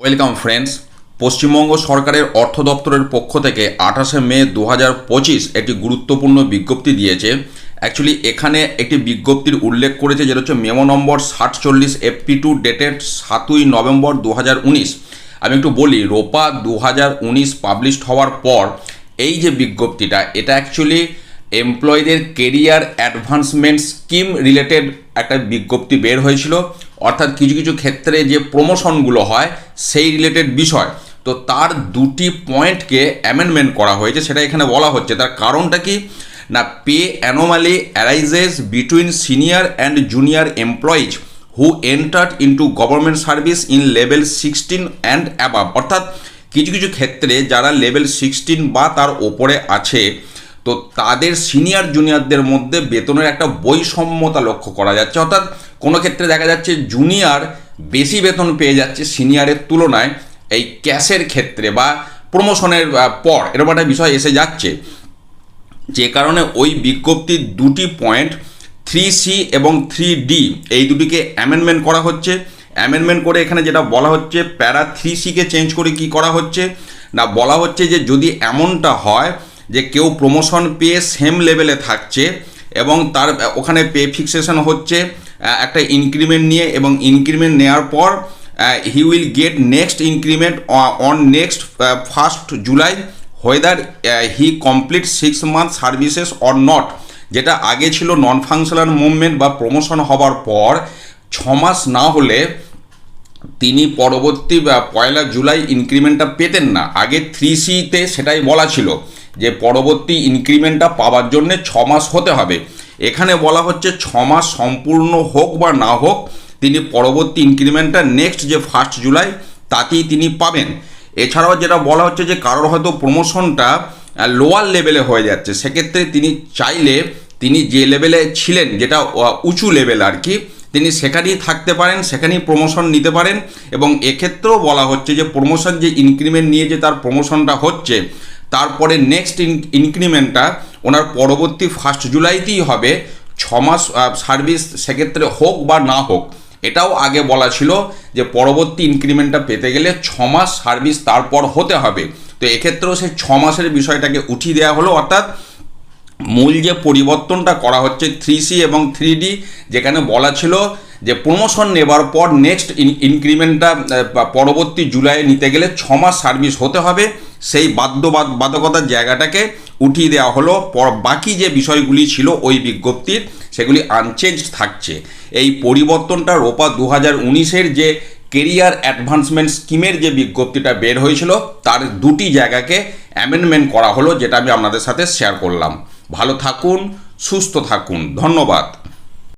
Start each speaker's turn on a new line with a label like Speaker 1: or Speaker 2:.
Speaker 1: Welcome friends Paschimbanga সরকারের অর্থ দপ্তরের পক্ষ থেকে আঠাশে মে দু পঁচিশ একটি গুরুত্বপূর্ণ বিজ্ঞপ্তি দিয়েছে। অ্যাকচুয়ালি এখানে একটি বিজ্ঞপ্তির উল্লেখ করেছে যেটা হচ্ছে মেমো নম্বর ষাটচল্লিশ এফপি টু ডেটেড সাতই নভেম্বর দু হাজার উনিশ। আমি একটু বলি, রোপা দু হাজার উনিশ পাবলিশড হওয়ার পর এই যে বিজ্ঞপ্তিটা, এটা অ্যাকচুয়ালি এমপ্লয়ীদের কেরিয়ার অ্যাডভান্সমেন্ট স্কিম রিলেটেড একটা বিজ্ঞপ্তি বের হয়েছিল। অর্থাৎ কিছু কিছু ক্ষেত্রে যে প্রমোশনগুলো হয়, সেই রিলেটেড বিষয়। তো তার দুটি পয়েন্টকে অ্যামেন্ডমেন্ট করা হয়েছে, সেটা এখানে বলা হচ্ছে। তার কারণটা কি? না, pay anomaly arises between senior and junior employees who entered into government service in level sixteen and above অর্থাৎ কিছু কিছু ক্ষেত্রে যারা লেভেল সিক্সটিন বা তার ওপরে আছে তো তাদের সিনিয়র জুনিয়রদের মধ্যে বেতনের একটা বৈষম্যতা লক্ষ্য করা যাচ্ছে। অর্থাৎ কোনো ক্ষেত্রে দেখা যাচ্ছে জুনিয়র বেশি বেতন পেয়ে যাচ্ছে সিনিয়রের তুলনায় এই ক্যাশের ক্ষেত্রে বা প্রমোশনের পর। এরকম একটা বিষয় এসে যাচ্ছে। যে কারণে ওই বিজ্ঞপ্তির দুটি পয়েন্ট থ্রি সি এবং থ্রি ডি এই দুটিকে অ্যামেন্ডমেন্ট করা হচ্ছে। অ্যামেন্ডমেন্ট করে এখানে যেটা বলা হচ্ছে, প্যারা থ্রি সিকে চেঞ্জ করে কি করা হচ্ছে? না, বলা হচ্ছে যে যদি এমনটা হয় যে কেউ প্রমোশন পেয়ে সেম লেভেলে থাকছে এবং তার, ওখানে পে ফিক্সেশন হচ্ছে একটা ইনক্রিমেন্ট নিয়ে এবং ইনক্রিমেন্ট নেওয়ার পর he will get next increment on next first July whether he complete six month services or not যেটা আগে ছিল নন ফাংশনাল মুভমেন্ট বা প্রমোশন হবার পর, ছ মাস না হলে তিনি পরবর্তী পয়লা জুলাই ইনক্রিমেন্টটা পেতেন না। আগে থ্রি সিতে সেটাই বলা ছিল। যে পরবর্তী ইনক্রিমেন্টটা পাওয়ার জন্যে ছ মাস হতে হবে। এখানে বলা হচ্ছে ছ মাস সম্পূর্ণ হোক বা না হোক, তিনি পরবর্তী ইনক্রিমেন্টটা নেক্সট যে ফার্স্ট জুলাই তাতেই তিনি পাবেন। এছাড়াও যেটা বলা হচ্ছে যে কারোর হয়তো প্রমোশনটা লোয়ার লেভেলে হয়ে যাচ্ছে। সেক্ষেত্রে তিনি চাইলে তিনি যে লেভেলে ছিলেন, যেটা উঁচু লেভেল আর কি, তিনি সেখানেই থাকতে পারেন, সেখানেই প্রমোশন নিতে পারেন। এবং এক্ষেত্রেও বলা হচ্ছে যে প্রমোশন যে ইনক্রিমেন্ট নিয়ে যে তার প্রমোশনটা হচ্ছে তারপরে নেক্সট ইনক্রিমেন্টটা ওনার পরবর্তী ফার্স্ট জুলাইতেই হবে ছমাস সার্ভিস সেক্ষেত্রে হোক বা না হোক, এটাও আগে বলা ছিল যে পরবর্তী ইনক্রিমেন্টটা পেতে গেলে ছ মাস সার্ভিস তারপর হতে হবে। তো এক্ষেত্রেও সেই ছ মাসের বিষয়টাকে উঠিয়ে দেওয়া হলো, অর্থাৎ মূল যে পরিবর্তনটা করা হচ্ছে থ্রি সি এবং থ্রি ডি যেখানে বলা ছিল যে প্রমোশন নেবার পর নেক্সট ইনক্রিমেন্টটা পরবর্তী জুলাইয়ে নিতে গেলে ছ মাস সার্ভিস হতে হবে। সেই বাধ্য বাধকতার জায়গাটাকে উঠিয়ে দেওয়া হলো। পর- বাকি যে বিষয়গুলি ছিল ওই বিজ্ঞপ্তির, সেগুলি আনচেঞ্জ থাকছে। এই পরিবর্তনটা রোপা দু হাজার উনিশের যে কেরিয়ার অ্যাডভান্সমেন্ট স্কিমের যে বিজ্ঞপ্তিটা বের হয়েছিল, তার দুটি জায়গাকে অ্যামেন্ডমেন্ট করা হলো, যেটা আমি আপনাদের সাথে শেয়ার করলাম। ভালো থাকুন, সুস্থ থাকুন। ধন্যবাদ।